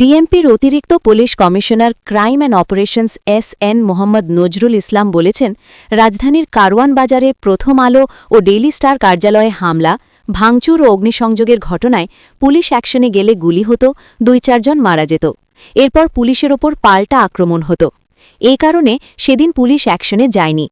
ডিএমপির অতিরিক্ত police commissioner crime and operations S N Mohammad Nazrul Islam বলেছেন, রাজধানীর কারওয়ান বাজারে প্রথম আলো ও ডেইলি স্টার কার্যালয়ে হামলা, ভাঙচুর ও অগ্নিসংযোগের ঘটনায় পুলিশ অ্যাকশনে গেলে গুলি হতো, দুই চারজন মারা যেত। এরপর পুলিশের ওপর পাল্টা আক্রমণ হতো। এ কারণে সেদিন পুলিশ অ্যাকশনে যায়নি।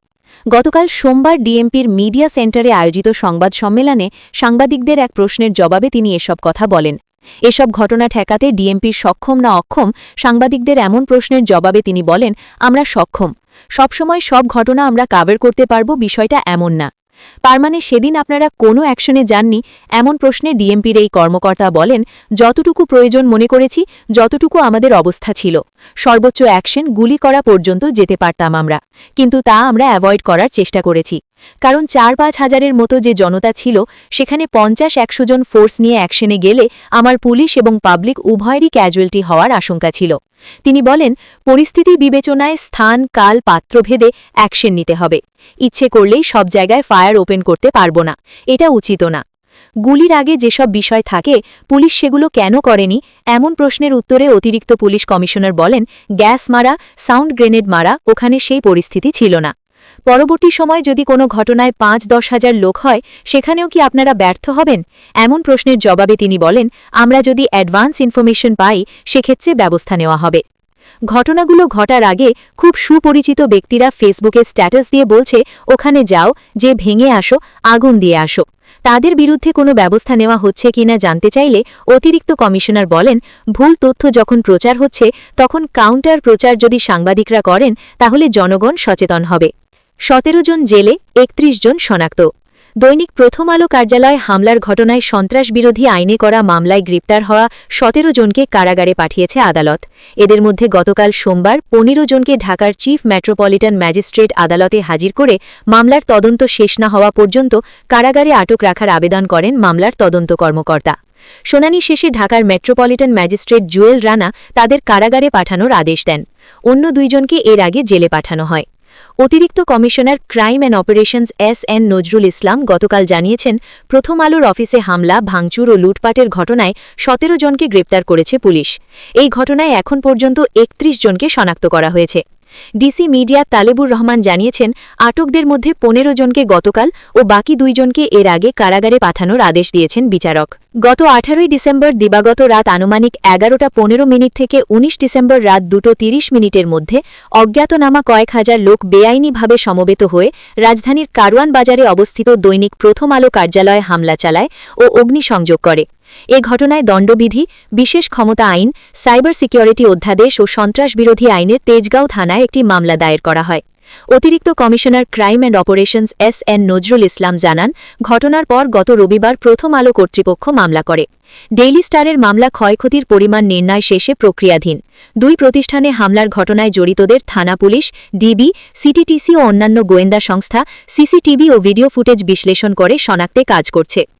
গতকাল সোমবার ডিএমপির মিডিয়া সেন্টারে আয়োজিত সংবাদ সম্মেলনে সাংবাদিকদের এক প্রশ্নের জবাবে তিনি এসব কথা বলেন। এসব ঘটনা ঠেকাতে ডিএমপির সক্ষম না অক্ষম সাংবাদিকদের এমন প্রশ্নের জবাবে তিনি বলেন, আমরা সক্ষম। সবসময় সব ঘটনা আমরা কাভার করতে পারব, বিষয়টা এমন না। তার মানে সেদিন আপনারা কোনো অ্যাকশনে যাননি, এমন প্রশ্নে ডিএমপির এই কর্মকর্তা বলেন, যতটুকু প্রয়োজন মনে করেছি, যতটুকু আমাদের অবস্থা ছিল। সর্বোচ্চ অ্যাকশন গুলি করা পর্যন্ত যেতে পারতাম আমরা। কিন্তু তা আমরা অ্যাভয়েড করার চেষ্টা করেছি। কারণ চার পাঁচ হাজারের মতো যে জনতা ছিল, সেখানে পঞ্চাশ একশো জন ফোর্স নিয়ে অ্যাকশনে গেলে আমার পুলিশ এবং পাবলিক উভয়েরই ক্যাজুয়ালিটি হওয়ার আশঙ্কা ছিল। তিনি বলেন, পরিস্থিতি বিবেচনায় স্থান, কাল, পাত্রভেদে অ্যাকশন নিতে হবে। ইচ্ছে করলেই সব জায়গায় ফায়ার ওপেন করতে পারব না। এটা উচিত না। গুলির আগে যেসব বিষয় থাকে, পুলিশ সেগুলো কেন করেনি? এমন প্রশ্নের উত্তরে অতিরিক্ত পুলিশ কমিশনার বলেন, গ্যাস মারা, সাউন্ড গ্রেনেড মারা, ওখানে সেই পরিস্থিতি ছিল না। পরবর্তী সময় যদি কোনো ঘটনায় পাঁচ দশ হাজার লোক হয়, সেখানেও কি আপনারা ব্যর্থ হবেন? এমন প্রশ্নের জবাবে তিনি বলেন, আমরা যদি অ্যাডভান্স ইনফরমেশন পাই, সেক্ষেত্রে ব্যবস্থা নেওয়া হবে। ঘটনাগুলো ঘটার আগে খুব সুপরিচিত ব্যক্তিরা ফেসবুকে স্ট্যাটাস দিয়ে বলছে, ওখানে যাও, যে ভেঙে আসো, আগুন দিয়ে আসো। তাদের বিরুদ্ধে কোনো ব্যবস্থা নেওয়া হচ্ছে কিনা জানতে চাইলে অতিরিক্ত কমিশনার বলেন, ভুল তথ্য যখন প্রচার হচ্ছে, তখন কাউন্টার প্রচার যদি সাংবাদিকরা করেন, তাহলে জনগণ সচেতন হবে। সতেরো জন জেলে, একত্রিশ জন শনাক্ত। দৈনিক প্রথম আলো কার্যালয় হামলার ঘটনায় সন্ত্রাস বিরোধী আইনে করা মামলায় গ্রেপ্তার হওয়া সতেরো জনকে কারাগারে পাঠিয়েছে আদালত। এদের মধ্যে গতকাল সোমবার পনেরো জনকে ঢাকার চিফ মেট্রোপলিটন ম্যাজিস্ট্রেট আদালতে হাজির করে মামলার তদন্ত শেষ না হওয়া পর্যন্ত কারাগারে আটক রাখার আবেদন করেন মামলার তদন্ত কর্মকর্তা। শুনানি শেষে ঢাকার মেট্রোপলিটন ম্যাজিস্ট্রেট জুয়েল রানা তাদের কারাগারে পাঠানোর আদেশ দেন। অন্য দুইজনকে এর আগে জেলে পাঠানো হয়। অতিরিক্ত commissioner crime and operations S N Nazrul Islam গতকাল জানিয়েছেন, প্রথম আলোর অফিসে হামলা, ভাঙচুর ও লুটপাটের ঘটনায় সতেরো জনকে গ্রেপ্তার করেছে পুলিশ। এই ঘটনায় এখন পর্যন্ত একত্রিশ জনকে শনাক্ত করা হয়েছে। ডিসি মিডিয়া তালেবুর রহমান জানিয়েছেন, আটকদের মধ্যে পনেরো জনকে গতকাল ও বাকি দুইজনকে এর আগে কারাগারে পাঠানোর আদেশ দিয়েছেন বিচারক। গত আঠারোই ডিসেম্বর দিবাগত রাত আনুমানিক এগারোটা পনেরো মিনিট থেকে ১৯ ডিসেম্বর রাত দুটো তিরিশ মিনিটের মধ্যে অজ্ঞাতনামা কয়েক হাজার লোক বেআইনিভাবে সমবেত হয়ে রাজধানীর কারওয়ান বাজারে অবস্থিত দৈনিক প্রথম আলো কার্যালয়ে হামলা চালায় ও অগ্নিসংযোগ করে। এ ঘটনায় দণ্ডবিধি, বিশেষ ক্ষমতা আইন, সাইবার সিকিউরিটি অধ্যাদেশ ও সন্ত্রাস বিরোধী আইনের তেজগাঁও থানায় একটি মামলা দায়ের করা হয়। অতিরিক্ত commissioner crime and operations S N Nazrul Islam জানান, ঘটনার পর গত রবিবার প্রথম আলো কর্তৃপক্ষ মামলা করে। ডেইলি স্টারের মামলা ক্ষয়ক্ষতির পরিমাণ নির্ণয় শেষে প্রক্রিয়াধীন। দুই প্রতিষ্ঠানে হামলার ঘটনায় জড়িতদের থানা পুলিশ, ডিবি, সিটিটিসি ও অন্যান্য গোয়েন্দা সংস্থা, সিসিটিভি ও ভিডিও ফুটেজ বিশ্লেষণ করে শনাক্তে কাজ করছে।